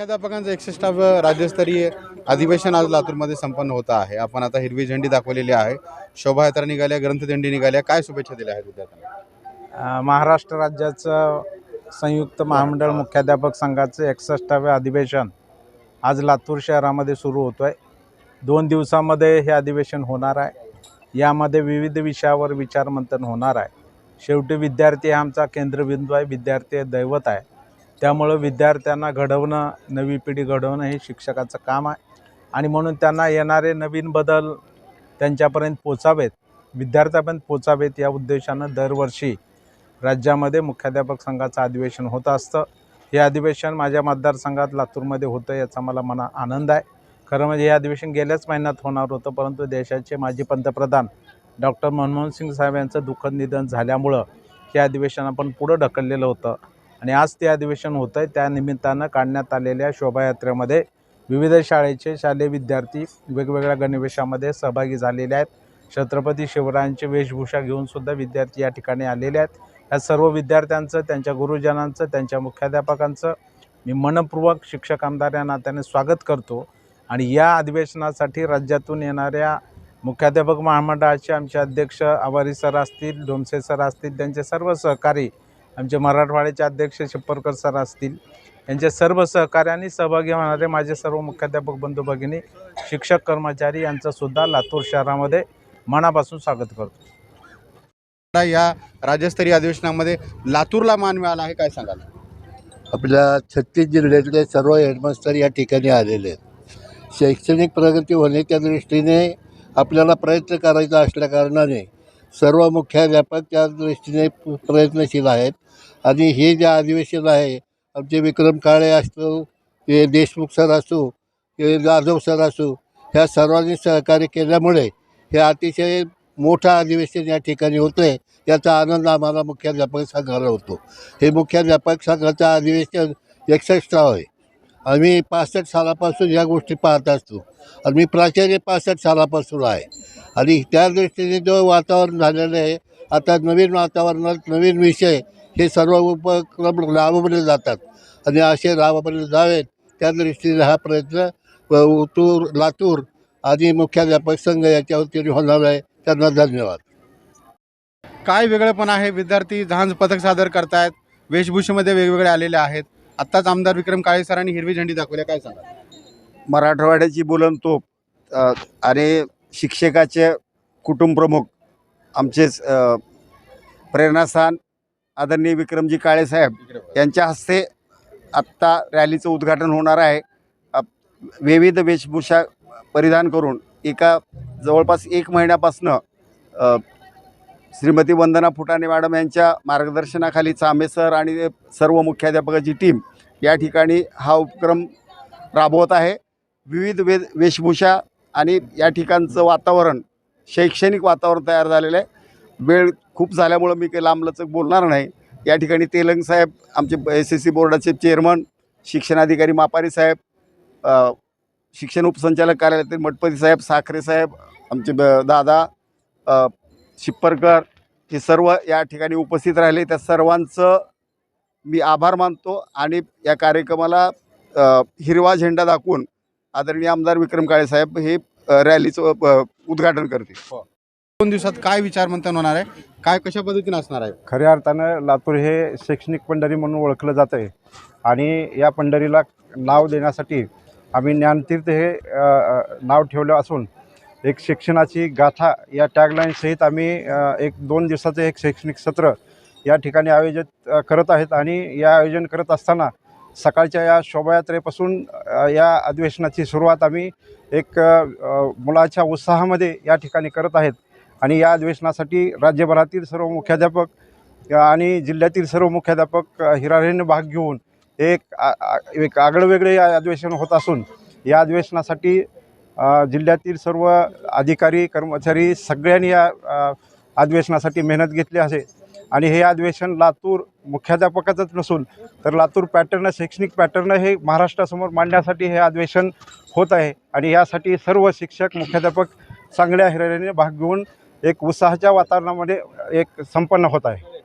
मुख्याध्यापकांचं एकसष्टावं राज्यस्तरीय अधिवेशन आज लातूरमध्ये संपन्न होत आहे. आपण आता हिरवी झेंडी दाखवलेली आहे. शोभायात्रा निघाल्या ग्रंथदिंडी निघाल्या. काय शुभेच्छा दिल्या आहेत विद्यार्थ्यांना? महाराष्ट्र राज्याचं संयुक्त महामंडळ मुख्याध्यापक संघाचं एकसष्टावे अधिवेशन आज लातूर शहरामध्ये सुरू होतो आहे दोन दिवसामध्ये हे अधिवेशन होणार आहे. यामध्ये विविध विषयावर विचारमंथन होणार आहे. शेवटी विद्यार्थी हा आमचा केंद्रबिंदू आहे. विद्यार्थी दैवत आहे. त्यामुळं विद्यार्थ्यांना घडवणं नवी पिढी घडवणं हे शिक्षकाचं काम आहे. आणि म्हणून त्यांना येणारे नवीन बदल त्यांच्यापर्यंत पोचावेत विद्यार्थ्यापर्यंत पोचावेत या उद्देशानं दरवर्षी राज्यामध्ये मुख्याध्यापक संघाचं अधिवेशन होत असतं. हे अधिवेशन माझ्या मतदारसंघात लातूरमध्ये होतं याचा मला मना आनंद आहे. खरं म्हणजे हे अधिवेशन गेल्याच महिन्यात होणार होतं परंतु देशाचे माजी पंतप्रधान डॉक्टर मनमोहन सिंग साहेब यांचं दुःखद निधन झाल्यामुळं हे अधिवेशन आपण पुढं ढकललेलं होतं. आणि आज ते अधिवेशन होतं आहे त्या निमित्तानं काढण्यात आलेल्या शोभायात्रेमध्ये विविध शाळेचे शालेय विद्यार्थी वेगवेगळ्या गणवेशामध्ये सहभागी झालेले आहेत. छत्रपती शिवरायांची वेशभूषा घेऊनसुद्धा विद्यार्थी या ठिकाणी आलेले आहेत. या सर्व विद्यार्थ्यांचं त्यांच्या गुरुजनांचं त्यांच्या मुख्याध्यापकांचं मी मनपूर्वक शिक्षक आमदार या नात्याने स्वागत करतो. आणि या अधिवेशनासाठी राज्यातून येणाऱ्या मुख्याध्यापक महामंडळाचे आमचे अध्यक्ष आवारी सर असतील डोमसे सर असतील त्यांचे सर्व सहकारी आमचे मराठवाड्याचे अध्यक्ष शिप्परकर सर असतील. यांचे सर्व सहकार्याने सहभागी होणारे माझे सर्व मुख्याध्यापक बंधू भगिनी शिक्षक कर्मचारी यांचं सुद्धा लातूर शहरामध्ये मनापासून स्वागत करतो. या राज्यस्तरीय अधिवेशनामध्ये लातूरला मान मिळाला आहे काय सांगाल? आपल्या छत्तीस जिल्ह्यातले सर्व हेडमास्टर या ठिकाणी आलेले आहेत. शैक्षणिक प्रगती होण्याच्या दृष्टीने आपल्याला प्रयत्न करायचा असल्या कारणाने सर्व मुख्याध्यापक त्या दृष्टीने प्रयत्नशील आहेत. आणि हे जे अधिवेशन आहे आमचे विक्रम काळे असतो ते देशमुख सर असो ते जाधव सर असो ह्या सर्वांनी सहकार्य केल्यामुळे हे अतिशय मोठं अधिवेशन या ठिकाणी होतं आहे याचा आनंद आम्हाला मुख्याध्यापक संघाला होतो. हे मुख्याध्यापक संघाचं अधिवेशन एकसष्टावं आहे. आम्ही पासष्ट सालापासून या गोष्टी पाहत असतो. आणि मी प्राचार्य पासष्ट सालापासून आहे. आणि त्या दृष्टीने जो वातावरण झालेलं आहे आता नवीन वातावरणात नवीन विषय हे सर्व उपक्रम राबवले जातात. आणि असे राबवले जावेत त्या दृष्टीने हा प्रयत्न उतूर लातूर आणि मुख्याध्यापक संघ याच्या वतीने होणार आहे. त्यांना धन्यवाद. काय वेगळेपण आहे? विद्यार्थी झांज पथक सादर करतायत. वेशभूषेमध्ये वेगवेगळे आलेले आहेत. आत्ताच आमदार विक्रम काळे सरांनी हिरवी झेंडी दाखवली. काय सांगाल? मराठवाड्याची बुलंद तोप आणि शिक्षकाचे कुटुंबप्रमुख आमचेच प्रेरणास्थान आदरणीय विक्रमजी काळेसाहेब यांच्या हस्ते आत्ता रॅलीचं उद्घाटन होणार आहे. विविध वेशभूषा परिधान करून एका जवळपास एक महिन्यापासनं श्रीमती वंदना फुटाणे मॅडम यांच्या मार्गदर्शनाखाली चामे सर आणि सर्व मुख्याध्यापकाची टीम या ठिकाणी हा उपक्रम राबवत आहे. विविध वे वेशभूषा आणि या ठिकाणचं वातावरण शैक्षणिक वातावरण तयार झालेलं आहे. वेळ खूप झाल्यामुळं मी काही लांबलचक बोलणार नाही. या ठिकाणी तेलंग साहेब आमचे एस एस सी बोर्डाचे चेअरमन शिक्षणाधिकारी मापारी साहेब शिक्षण उपसंचालक कार्यालयातील मठपती साहेब साखरे साहेब आमचे ब दादा शिप्परकर हे सर्व या ठिकाणी उपस्थित राहिले. त्या सर्वांचं मी आभार मानतो आणि या कार्यक्रमाला हिरवा झेंडा दाखवून आदरणीय आमदार विक्रम काळे साहेब हे रॅलीचं उद्घाटन करतील. दोन दिवसात काय विचारमंथन होणार आहे? काय कशा पद्धतीने असणार आहे? खऱ्या अर्थानं लातूर हे शैक्षणिक पंढरी म्हणून ओळखलं जातं आहे आणि या पंढरीला नाव देण्यासाठी आम्ही ज्ञानतीर्थ हे नाव ठेवलं असून एक शिक्षणाची गाथा या टॅगलाईनसहित आम्ही एक दोन दिवसाचं एक शैक्षणिक सत्र या ठिकाणी आयोजित करत आहेत. आणि या आयोजन करत असताना सकाळच्या या शोभायात्रेपासून या अधिवेशनाची सुरुवात आम्ही एक मुलाच्या उत्साहामध्ये या ठिकाणी करत आहेत. आणि या अधिवेशनासाठी राज्यभरातील सर्व मुख्याध्यापक आणि जिल्ह्यातील सर्व मुख्याध्यापक हिरारेने भाग घेऊन एक आ- एक आगळंवेगळे या अधिवेशन होत असून या अधिवेशनासाठी जिल्ह्यातील सर्व अधिकारी कर्मचारी सगळ्यांनी या अधिवेशनासाठी मेहनत घेतली असे आणि हे अधिवेशन लातूर मुख्याध्यापकाचंच नसून तर लातूर पॅटर्न शैक्षणिक पॅटर्न हे महाराष्ट्रासमोर मांडण्यासाठी हे अधिवेशन होत आहे. आणि यासाठी सर्व शिक्षक मुख्याध्यापक चांगल्या हिरारीने भाग घेऊन एक उत्साहाच्या वातावरणामध्ये एक संपन्न होत आहे.